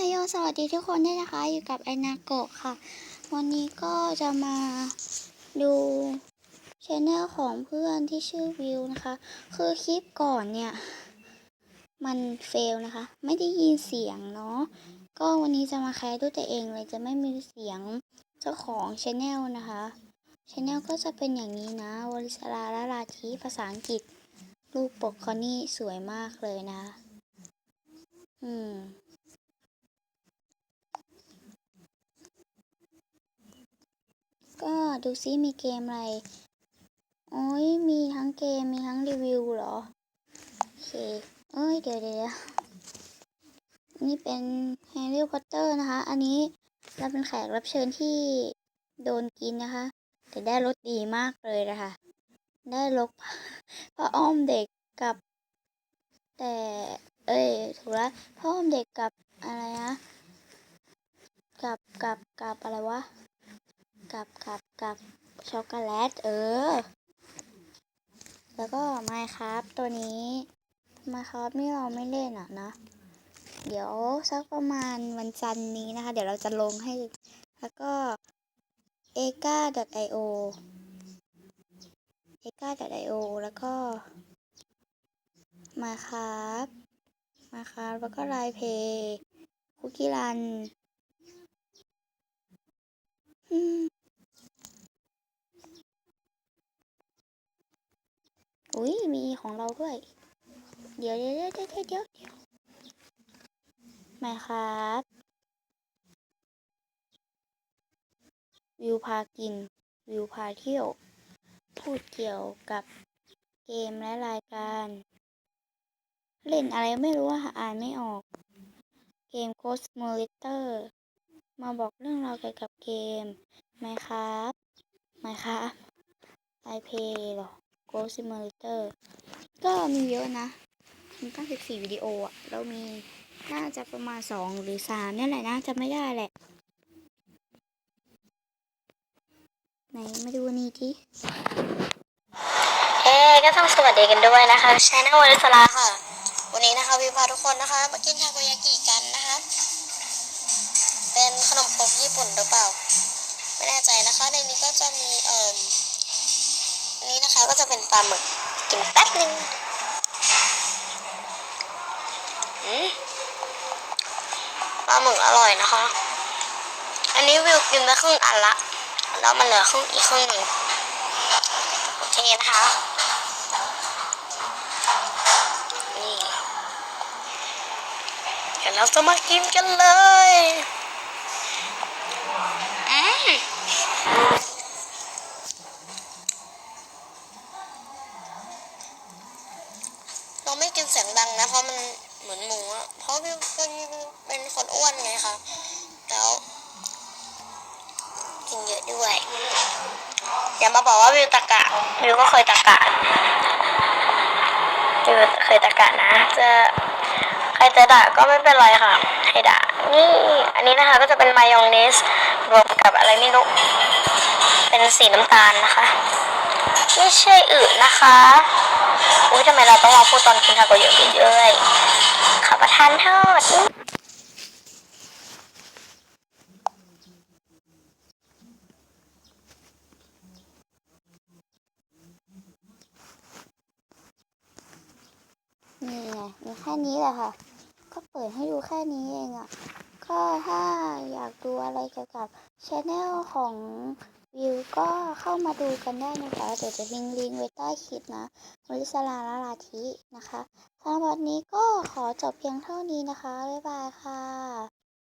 ฮายโยสวัสดีทุกคนด้วยนะคะ อยู่กับไอนาโกะค่ะ วันนี้ก็จะมาดูชแนลของเพื่อนที่ชื่อวิวนะคะ คือคลิปก่อนเนี่ย มันเฟลนะคะ ไม่ได้ยินเสียงเนาะ ก็วันนี้จะมาแคสด้วยตัวเองเลย จะไม่มีเสียงเจ้าของชแนลนะคะชแนลก็จะเป็นอย่างนี้นะวริศราละลาทีภาษาอังกฤษรูปปกเขานี่สวยมากเลยนะ อืม ดูซิมีเกมอะไร โอ้ยมีทั้งเกมมีทั้งรีวิวเหรอ โอเค เอ้ย เดี๋ยวเดี๋ยวนี่เป็นแฮร์รี่พอตเตอร์นะคะ อันนี้เราเป็นแขกรับเชิญที่โดนกินนะคะ แต่ได้รสดีมากเลยนะคะ ได้ลกพระอ้อมเด็กกับ แต่ เอ้ย ถูกแล้วพระอ้อมเด็กกับอะไรนะ กับกับกับอะไรวะ กับกับกับช็อกโกแลต เออ แล้วก็ไมครับตัวนี้ไมครับนี่เราไม่เล่นอะนะ เดี๋ยวสักประมาณวันจันทร์นี้นะคะ เดี๋ยวเราจะลงให้ แล้วก็ a g a i o a g a i o แล้วก็มาครับมาครับแล้วก็ไลน์เพย์คุกกี้รัน อุ้ยมีของเราด้วยเดี๋ยวเดี๋ยวเดี๋ยวเดี๋ยวเดี๋ยวเดี๋ยวมาครับวิวพากิน วิวพาเที่ยว พูดเกี่ยวกับเกมและรายการ เล่นอะไรไม่รู้อะอ่านไม่ออก เกม Ghost Simulator มาบอกเรื่องราวเกี่ยวกับเกมไหมครับไหมครับไอเพย์หรอ Ghost Simulator ก็มีเยอะนะมีตั้ง14วิดีโออะเรามีน่าจะประมาณ 2 หรือ 3 เนี่ยแหละนะจะไม่ได้แหละ ไหนมาดูนี่ทีเฮ้ก็ต้องสวัสดีกันด้วยนะคะชาแนลวริสลาค่ะ วันนี้นะคะวิวพาทุกคนนะคะ มากินทาโกยากิกันนะคะ เป็นขนมครกญี่ปุ่นหรือเปล่า ไม่แน่ใจนะคะ ในนี้ก็จะมีเอ่อ อันนี้นะคะก็จะเป็นปลาหมึกกินแป๊บนึงอืมปลาหมึกอร่อยนะคะ อันนี้วิวกินไปครึ่งอันละ แล้วมันเหลือครึ่งอีกครึ่งหนึ่งโอเคนะคะนี่เดี๋ยวเราจะมากินกันเลย เพราะมันเหมือนหมูอะเพราะพี่เป็นเป็นคนอ้วนไงคะแล้วกินเยอะด้วยอย่ามาบอกว่าวิวตะกะวิวก็เคยตะกะวิวเคยตะกะนะ จะใครจะด่าก็ไม่เป็นไรค่ะให้ด่านี่อันนี้นะคะก็จะเป็นมายองเนสรวมกับอะไรไม่รู้เป็นสีน้ำตาลนะคะ ไม่ใช่อึนะคะ อุ้ยทำไมเราต้องมาพูดตอนกินทาโกยากิเยอะขับประทานโทษนี่ไงมีแค่นี้แหละค่ะ ก็เปิดให้ดูแค่นี้เองอะ่ะ ก็ถ้าอยากดูอะไรเกี่ยวกับช anel ของ วิวก็เข้ามาดูกันได้นะคะ เดี๋ยวจะลิงก์ลิงก์ไว้ใต้คลิปนะวริศลาลาลาธินะคะสำหรับวันนี้ก็ขอจบเพียงเท่านี้นะคะ บ๊ายบายค่ะ